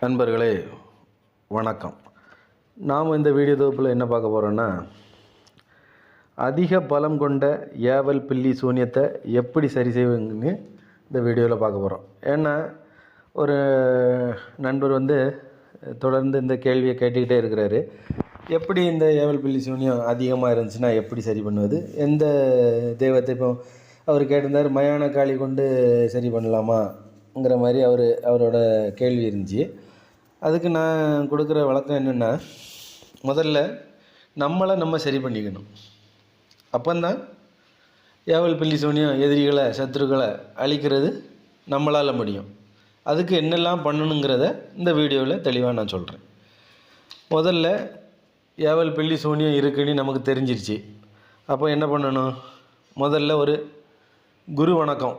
நண்பர்களே வணக்கம். நாம் இந்த வீடியோ தொகுப்பில் என்ன பார்க்க போகிறோன்னா அதிக பலம் கொண்ட ஏவல் பில்லி சூன்யத்தை எப்படி சரி செய்வீங்கன்னு இந்த வீடியோவில் பார்க்க போகிறோம் ஏன்னா ஒரு நண்பர் வந்து தொடர்ந்து இந்த கேள்வியை கேட்டுக்கிட்டே இருக்கிறாரு. எப்படி இந்த ஏவல் பில்லி சூன்யம் அதிகமாக இருந்துச்சுன்னா எப்படி சரி பண்ணுவது? எந்த தெய்வத்தை இப்போ அவர் கேட்டிருந்தார் மயான காளி கொண்டு சரி பண்ணலாமாங்கிற மாதிரி அவர் அவரோட கேள்வி இருந்துச்சு. அதுக்கு நான் கொடுக்குற வழக்கம் என்னென்னா முதல்ல நம்மளை நம்ம சரி பண்ணிக்கணும். அப்போந்தான் ஏவல் பில்லி சூனியம் எதிரிகளை சத்துருக்களை அழிக்கிறது நம்மளால் முடியும். அதுக்கு என்னெல்லாம் பண்ணணுங்கிறத இந்த வீடியோவில் தெளிவாக நான் சொல்கிறேன் முதல்ல ஏவல் பில்லி சூனியம் இருக்குன்னு நமக்கு தெரிஞ்சிருச்சு. அப்போ என்ன பண்ணணும்? முதல்ல ஒரு குரு வணக்கம்.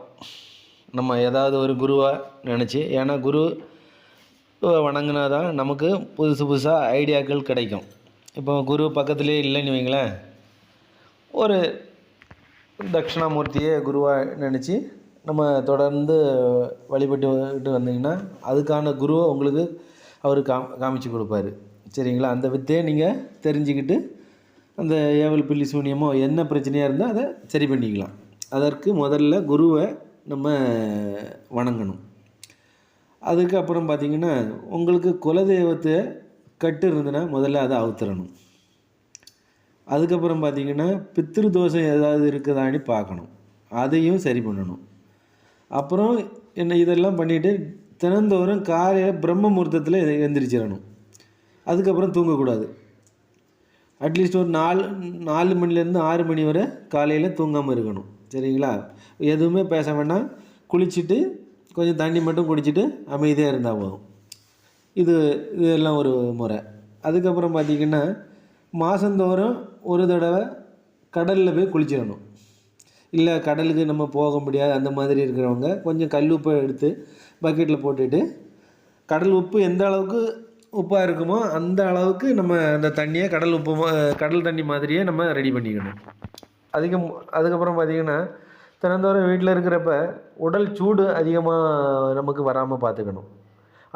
நம்ம ஏதாவது ஒரு குருவாக நினச்சி ஏன்னா குரு வணங்கினா தான் நமக்கு புதுசு புதுசாக ஐடியாக்கள் கிடைக்கும். இப்போ குரு பக்கத்துலேயே இல்லைன்னு வைங்களேன். ஒரு தட்சிணாமூர்த்தியை குருவாக நினச்சி நம்ம தொடர்ந்து வழிபட்டு வந்தீங்கன்னா அதுக்கான குருவை உங்களுக்கு அவர் காம் காமிச்சு கொடுப்பாரு. சரிங்களா? அந்த வித்தையை நீங்கள் தெரிஞ்சுக்கிட்டு அந்த ஏவல் பில்லி சூனியமோ என்ன பிரச்சனையாக இருந்தால் அதை சரி பண்ணிக்கலாம். அதற்கு முதல்ல குருவை நம்ம வணங்கணும். அதுக்கப்புறம் பார்த்திங்கன்னா உங்களுக்கு குலதெய்வத்தை கட்டு இருந்ததுன்னா முதல்ல அதை அவுத்துறணும். அதுக்கப்புறம் பார்த்திங்கன்னா பித்ரு தோஷம் ஏதாவது இருக்குதான்னு பார்க்கணும். அதையும் சரி பண்ணணும். அப்புறம் என்ன இதெல்லாம் பண்ணிவிட்டு தினந்தோறும் காலையில் பிரம்ம முகூர்த்தத்தில் எந்திரிச்சிடணும். அதுக்கப்புறம் தூங்கக்கூடாது. அட்லீஸ்ட் ஒரு நாலு நாலு மணிலேருந்து ஆறு மணி வரை காலையில் தூங்காமல் இருக்கணும். சரிங்களா? எதுவுமே பேச வேண்டாம். குளிச்சுட்டு கொஞ்சம் தண்ணி மட்டும் குடிச்சிட்டு அமைதியாக இருந்தால் போதும். இது இதெல்லாம் ஒரு முறை. அதுக்கப்புறம் பார்த்திங்கன்னா மாதந்தோறும் ஒரு தடவை கடலில் போய் குளிச்சிடணும். இல்லை கடலுக்கு நம்ம போக முடியாது அந்த மாதிரி இருக்கிறவங்க கொஞ்சம் கல் உப்பை எடுத்து பக்கெட்டில் போட்டுட்டு கடல் உப்பு எந்த அளவுக்கு உப்பாக இருக்குமோ அந்த அளவுக்கு நம்ம அந்த தண்ணியை கடல் உப்பு மா- கடல் தண்ணி மாதிரியே நம்ம ரெடி பண்ணிக்கணும். அதிகம் அதுக்கப்புறம் பார்த்திங்கன்னா தினந்தோறும் வீட்டில் இருக்கிறப்ப உடல் சூடு அதிகமாக நமக்கு வராமல் பார்த்துக்கணும்.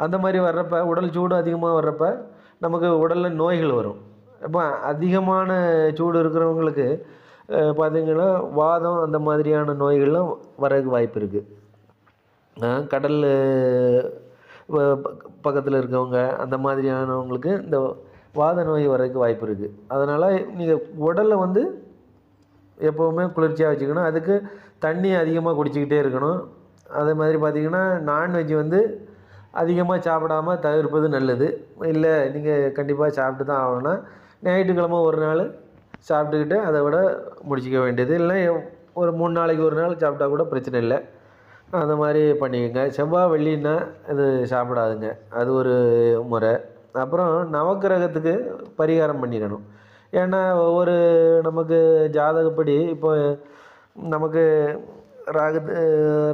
அந்த மாதிரி வர்றப்ப உடல் சூடு அதிகமாக வர்றப்ப நமக்கு உடலில் நோய்கள் வரும். இப்போ அதிகமான சூடு இருக்கிறவங்களுக்கு பார்த்திங்கன்னா வாதம் அந்த மாதிரியான நோய்கள்லாம் வரதுக்கு வாய்ப்பு இருக்குது கடல் பக்கத்தில் இருக்கவங்க அந்த மாதிரியானவங்களுக்கு இந்த வாத நோய் வரதுக்கு வாய்ப்பு இருக்குது அதனால் நீங்கள் உடலை வந்து எப்போவுமே குளிர்ச்சியாக வச்சுக்கணும். அதுக்கு தண்ணி அதிகமாக குடிச்சிக்கிட்டே இருக்கணும். அதே மாதிரி பார்த்திங்கன்னா நான்வெஜ் வந்து அதிகமாக சாப்பிடாம தவிர்ப்பது நல்லது. இல்லை நீங்கள் கண்டிப்பாக சாப்பிட்டு தான் ஆகணும்னா ஞாயிற்றுக்கிழமை ஒரு நாள் சாப்பிட்டுக்கிட்டு அதை விட முடிச்சிக்க வேண்டியது. இல்லை ஒரு மூணு நாளைக்கு ஒரு நாள் சாப்பிட்டா கூட பிரச்சனை இல்லை. அந்த மாதிரி பண்ணிக்கோங்க. செவ்வாய் வெள்ளின்னா இது சாப்பிடாதுங்க. அது ஒரு முறை. அப்புறம் நவக்கிரகத்துக்கு பரிகாரம் பண்ணிடணும். ஏன்னா ஒவ்வொரு நமக்கு ஜாதகப்படி இப்போ நமக்கு ராகு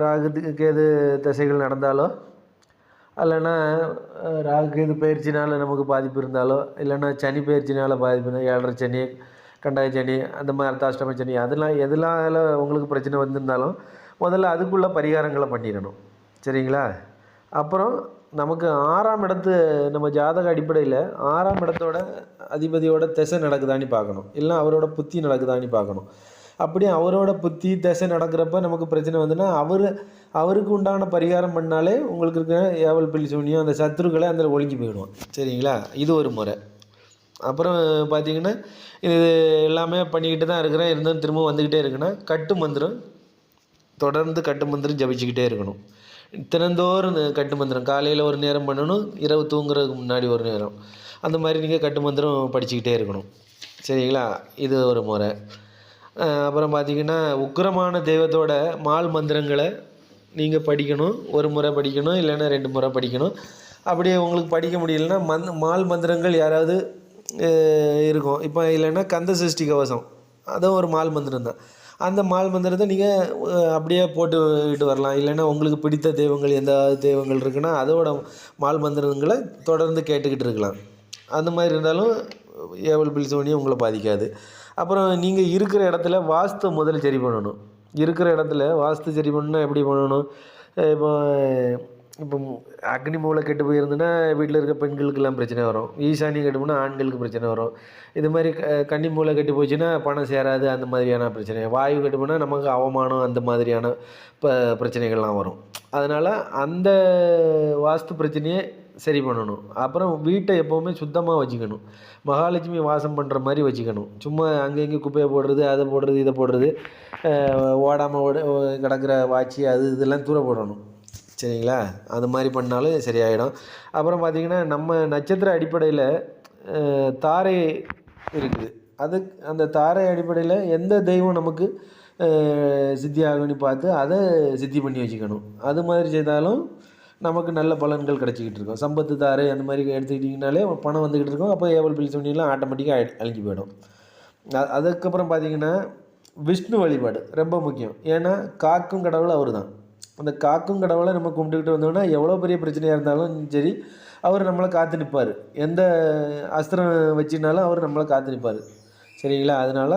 ராகு கேது திசைகள் நடந்தாலோ இல்லைன்னா ராகு கேது பயிற்சினால் நமக்கு பாதிப்பு இருந்தாலோ இல்லைன்னா சனி பயிற்சினால் பாதிப்பு ஏழரை சனி கண்டாய சனி அந்த மாதிரி அர்த்தாஷ்டம சனி அதெல்லாம் எதனால உங்களுக்கு பிரச்சனை வந்திருந்தாலும் முதல்ல அதுக்குள்ள பரிகாரங்களை பண்ணிடணும். சரிங்களா? அப்புறம் நமக்கு ஆறாம் இடத்து நம்ம ஜாதக அடிப்படையில் ஆறாம் இடத்தோட அதிபதியோட திசை நடக்குதான்னு பார்க்கணும். இல்லை அவரோட புத்தி நடக்குதான்னு பார்க்கணும். அப்படி அவரோட புத்தி தசை நடக்கிறப்ப நமக்கு பிரச்சனை வந்துன்னா அவர் அவருக்கு உண்டான பரிகாரம் பண்ணாலே உங்களுக்கு இருக்கிற ஏவல் பில்லி சூனியம் அந்த சத்துருக்களை அதில் ஒழுங்கி போயிடுவோம். சரிங்களா? இது ஒரு முறை. அப்புறம் பார்த்தீங்கன்னா இது எல்லாமே பண்ணிக்கிட்டு தான் இருக்கிறேன். இருந்தாலும் திரும்ப வந்துக்கிட்டே இருக்குன்னா கட்டு மந்திரம் தொடர்ந்து கட்டு மந்திரம் ஜபிச்சுக்கிட்டே இருக்கணும். தினந்தோறும் கட்டு மந்திரம். காலையில் ஒரு நேரம் பண்ணணும் இரவு தூங்குறதுக்கு முன்னாடி ஒரு நேரம். அந்த மாதிரி நீங்கள் கட்டு மந்திரம் படிச்சுக்கிட்டே இருக்கணும். சரிங்களா? இது ஒரு முறை. அப்புறம் பார்த்தீங்கன்னா உக்கிரமான தெய்வத்தோட மால் மந்திரங்களை நீங்கள் படிக்கணும். ஒரு முறை படிக்கணும் இல்லைன்னா ரெண்டு முறை படிக்கணும். அப்படியே உங்களுக்கு படிக்க முடியலன்னா மந் மால் மந்திரங்கள் யாராவது இருக்கும். இப்போ இல்லைன்னா கந்த சஷ்டி கவசம். அதுவும் ஒரு மால் மந்திரம் தான். அந்த மால் மந்திரத்தை நீங்கள் அப்படியே போட்டுக்கிட்டு வரலாம். இல்லைன்னா உங்களுக்கு பிடித்த தெய்வங்கள் எந்த தெய்வங்கள் இருக்குன்னா அதோட மால் மந்திரங்களை தொடர்ந்து கேட்டுக்கிட்டு இருக்கலாம். அந்த மாதிரி இருந்தாலும் ஏவல் பில்சோனியும் உங்களை பாதிக்காது. அப்புறம் நீங்கள் இருக்கிற இடத்துல வாஸ்து முதல்ல சரி பண்ணணும். இருக்கிற இடத்துல வாஸ்து சரி பண்ணால் எப்படி பண்ணணும்? இப்போ இப்போ அக்னி மூலை கெட்டு போயிருந்துன்னா வீட்டில் இருக்க பெண்களுக்கெல்லாம் பிரச்சனை வரும். ஈசானி கெட்டு போனால் ஆண்களுக்கு பிரச்சனை வரும். இது மாதிரி க கன்னி மூலை கெட்டு போச்சுன்னா பணம் சேராது அந்த மாதிரியான பிரச்சனை. வாயு கெட்டு போனால் நமக்கு அவமானம் அந்த மாதிரியான ப பிரச்சனைகள்லாம் வரும். அதனால் அந்த வாஸ்து பிரச்சனையை சரி பண்ணணும். அப்புறம் வீட்டை எப்போவுமே சுத்தமாக வச்சுக்கணும். மகாலட்சுமி வாசம் பண்ணுற மாதிரி வச்சுக்கணும். சும்மா அங்கே இங்கே குப்பையை போடுறது அதை போடுறது இதை போடுறது ஓடாமல் ஓட கிடக்கிற வாட்சி அது இதெல்லாம் தூர போடணும். சரிங்களா? அது மாதிரி பண்ணாலும் சரியாயிடும். அப்புறம் பார்த்திங்கன்னா நம்ம நட்சத்திர அடிப்படையில் தாரை இருக்குது. அது அந்த தாரை அடிப்படையில் எந்த தெய்வம் நமக்கு சித்தி ஆகும்னு பார்த்து அதை சித்தி பண்ணி வச்சுக்கணும். அது மாதிரி செய்தாலும் நமக்கு நல்ல பலன்கள் கிடச்சிக்கிட்டு இருக்கும். சம்பத்து தாரு அந்த மாதிரி எடுத்துக்கிட்டிங்கனாலே பணம் வந்துக்கிட்டு இருக்கும். அப்போ ஏவல் பில் சொன்னீங்கன்னா ஆட்டோமேட்டிக்காக அழிஞ்சு போயிடும். அதுக்கப்புறம் பார்த்தீங்கன்னா விஷ்ணு வழிபாடு ரொம்ப முக்கியம். ஏன்னா காக்கும் கடவுள் அவர் தான் அந்த காக்கும் கடவுளை நம்ம கும்பிட்டுக்கிட்டு வந்தோம்னா எவ்வளோ பெரிய பிரச்சனையாக இருந்தாலும் சரி அவர் நம்மளை காத்து நிற்பார் எந்த அஸ்திரம் வச்சுனாலும் அவர் நம்மளை காத்து நிற்பார் சரிங்களா? அதனால்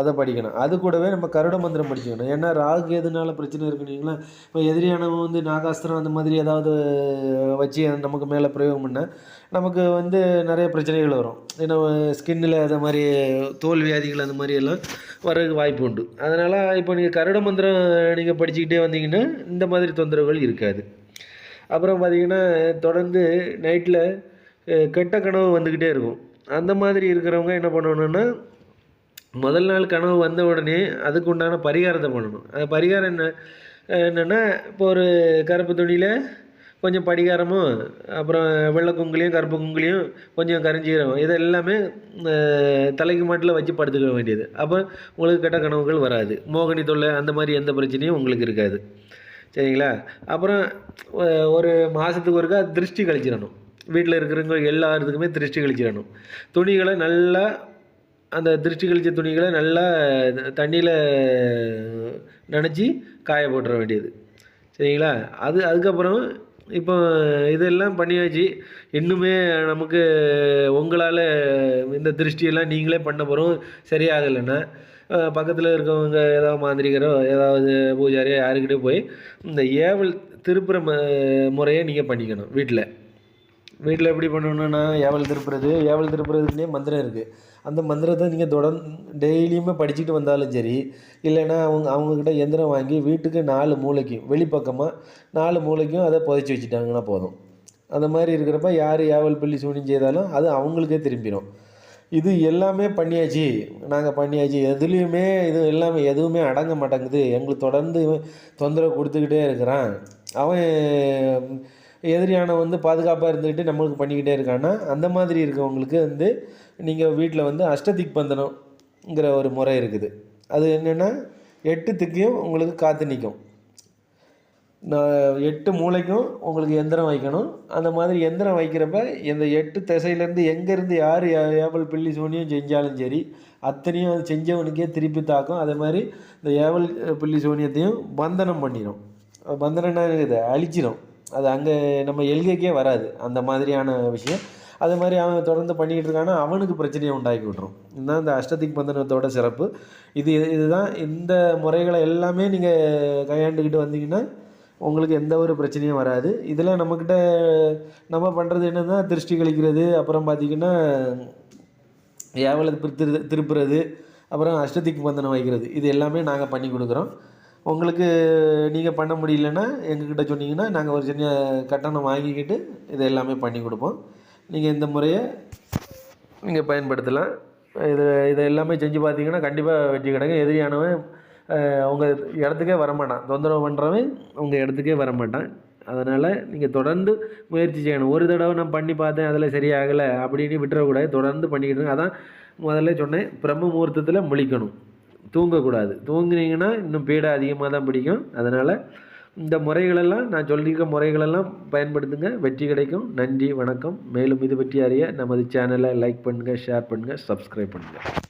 அதை படிக்கணும். அது கூடவே நம்ம கருட மந்திரம் படிச்சுக்கணும். ஏன்னா ராகு எதுனால பிரச்சனை இருக்குனீங்களா இப்போ எதிரியானவன் வந்து நாகாஸ்திரம் அந்த மாதிரி ஏதாவது வச்சு நமக்கு மேலே பிரயோகம் பண்ணால் நமக்கு வந்து நிறைய பிரச்சனைகள் வரும். ஏன்னா ஸ்கின்னில் அதை மாதிரி தோல் வியாதிகள் அந்த மாதிரி எல்லாம் வர்றதுக்கு வாய்ப்பு உண்டு. அதனால் இப்போ நீங்கள் கருட மந்திரம் நீங்கள் படிச்சுக்கிட்டே வந்தீங்கன்னா இந்த மாதிரி தொந்தரவுகள் இருக்காது. அப்புறம் பார்த்தீங்கன்னா தொடர்ந்து நைட்டில் கெட்ட கனவு வந்துக்கிட்டே இருக்கும். அந்த மாதிரி இருக்கிறவங்க என்ன பண்ணணுன்னா முதல் நாள் கனவு வந்த உடனே அதுக்கு உண்டான பரிகாரத்தை பண்ணணும். அது பரிகாரம் என்ன? என்னென்னா இப்போ ஒரு கருப்பு துணியில் கொஞ்சம் படிகாரமும் அப்புறம் வெள்ளை குங்குலியும் கருப்பு குங்குலியும் கொஞ்சம் கரிஞ்சீரகம் இது எல்லாமே தலைக்கு மாட்டில் வச்சு படுத்துக்க வேண்டியது. அப்போ உங்களுக்கு கெட்ட கனவுகள் வராது. மோகினி தொல்லை அந்த மாதிரி எந்த பிரச்சனையும் உங்களுக்கு இருக்காது. சரிங்களா? அப்புறம் ஒரு மாதத்துக்கு ஒருக்கா திருஷ்டி கழிச்சிடணும். வீட்டில் இருக்கிறவங்க எல்லாத்துக்குமே திருஷ்டி கழிச்சிடணும். துணிகளை நல்லா அந்த திருஷ்டி கழிச்ச துணிகளை நல்லா தண்ணியில் நனைச்சி காய போட்டுற வேண்டியது. சரிங்களா? அது அதுக்கப்புறம் இப்போ இதெல்லாம் பண்ணியாச்சு. இன்னுமே நமக்கு உங்களால் இந்த திருஷ்டியெல்லாம் நீங்களே பண்ண போகிறோம் சரியாகலைன்னா பக்கத்தில் இருக்கவங்க ஏதாவது மாந்திரிகரோ ஏதாவது பூஜாரியோ யாருக்கிட்டே போய் இந்த ஏவல் திருப்புற ம முறையை நீங்கள் பண்ணிக்கணும் வீட்டில் வீட்டில் எப்படி பண்ணணும்னா ஏவல் திருப்புறது ஏவல் திருப்புறதுக்குனே மந்திரம் இருக்குது அந்த மந்திரத்தை நீங்கள் தொடர்ந்து டெய்லியுமே படிச்சுட்டு வந்தாலும் சரி இல்லைன்னா அவங்க அவங்கக்கிட்ட எந்திரம் வாங்கி வீட்டுக்கு நாலு மூளைக்கும் வெளிப்பக்கமாக நாலு மூளைக்கும் அதை புதைச்சி வச்சுட்டாங்கன்னா போதும். அந்த மாதிரி இருக்கிறப்ப யார் ஏவல் பள்ளி சூனியம் செய்தாலும் அது அவங்களுக்கே திரும்பிடும் இது எல்லாமே பண்ணியாச்சு. நாங்கள் பண்ணியாச்சு. எதுலேயுமே இது எல்லாமே எதுவுமே அடங்க மாட்டேங்குது. எங்களுக்கு தொடர்ந்து தொந்தரவு கொடுத்துக்கிட்டே இருக்கிறான். அவன் எதிரியான வந்து பாதுகாப்பாக இருந்துக்கிட்டு நம்மளுக்கு பண்ணிக்கிட்டே இருக்கான்னா அந்த மாதிரி இருக்கவங்களுக்கு வந்து நீங்கள் வீட்டில் வந்து அஷ்டதிக் பந்தனம்ங்கிற ஒரு முறை இருக்குது. அது என்னென்னா எட்டு திக்கையும் உங்களுக்கு காத்து நிற்கும் நான் எட்டு மூளைக்கும் உங்களுக்கு எந்திரம் வைக்கணும். அந்த மாதிரி எந்திரம் வைக்கிறப்ப இந்த எட்டு திசையிலேருந்து எங்கேருந்து யார் ஏவல் பில்லி சூனியம் செஞ்சாலும் சரி அத்தனையும் அது செஞ்சவனுக்கே திருப்பி தாக்கும். அதே மாதிரி இந்த ஏவல் பில்லி சூனியத்தையும் பந்தனம் பண்ணிடும் பந்தனம்னா இருக்குது அழிச்சிடும் அது அங்கே நம்ம எல்கைக்கே வராது அந்த மாதிரியான விஷயம். அது மாதிரி அவன் தொடர்ந்து பண்ணிக்கிட்டு இருக்கான்னா அவனுக்கு பிரச்சனையை உண்டாக்கி விட்ரும் இதுதான் இந்த அஷ்டதிக் பந்தனத்தோட சிறப்பு. இது இதுதான் இந்த முறைகளை எல்லாமே நீங்கள் கையாண்டுக்கிட்டு வந்தீங்கன்னா உங்களுக்கு எந்த ஒரு பிரச்சனையும் வராது. இதில் நம்மக்கிட்ட நம்ம பண்ணுறது என்னன்னா திருஷ்டி கழிக்கிறது அப்புறம் பார்த்திங்கன்னா ஏவலை திரு திருப்புறது அப்புறம் அஷ்டதிக் பந்தனம் வைக்கிறது. இது எல்லாமே நாங்கள் பண்ணி கொடுக்குறோம். உங்களுக்கு நீங்கள் பண்ண முடியலன்னா எங்ககிட்ட சொன்னீங்கன்னா நாங்கள் ஒரு சின்ன கட்டணம் வாங்கிக்கிட்டு இது எல்லாமே பண்ணி கொடுப்போம். நீங்கள் இந்த முறையை நீங்கள் பயன்படுத்தலாம். இது இதை எல்லாமே செஞ்சு பார்த்தீங்கன்னா கண்டிப்பாக வெற்றி கிடைக்கும். எதிரியானவன் உங்கள் இடத்துக்கே வரமாட்டான். தொந்தரவு பண்ணுறவன் உங்கள் இடத்துக்கே வரமாட்டான். அதனால் நீங்கள் தொடர்ந்து முயற்சி செய்யணும். ஒரு தடவை நான் பண்ணி பார்த்தேன் அதில் சரியாகலை அப்படின்னு விட்டுறக்கூடாது. தொடர்ந்து பண்ணிக்கிட்டு அதான் முதல்ல சொன்னேன் பிரம்ம முகூர்த்தத்தில் முழிக்கணும். தூங்கக்கூடாது. தூங்குனீங்கன்னா இன்னும் பீடை அதிகமாக தான் பிடிக்கும். அதனால் இந்த முறைகளெல்லாம் நான் சொல்லியிருக்க முறைகளெல்லாம் பயன்படுத்துங்க. வெற்றி கிடைக்கும். நன்றி வணக்கம். மேலும் இது பற்றி அறிய நமது சேனலை லைக் பண்ணுங்கள் ஷேர் பண்ணுங்கள் சப்ஸ்கிரைப் பண்ணுங்கள்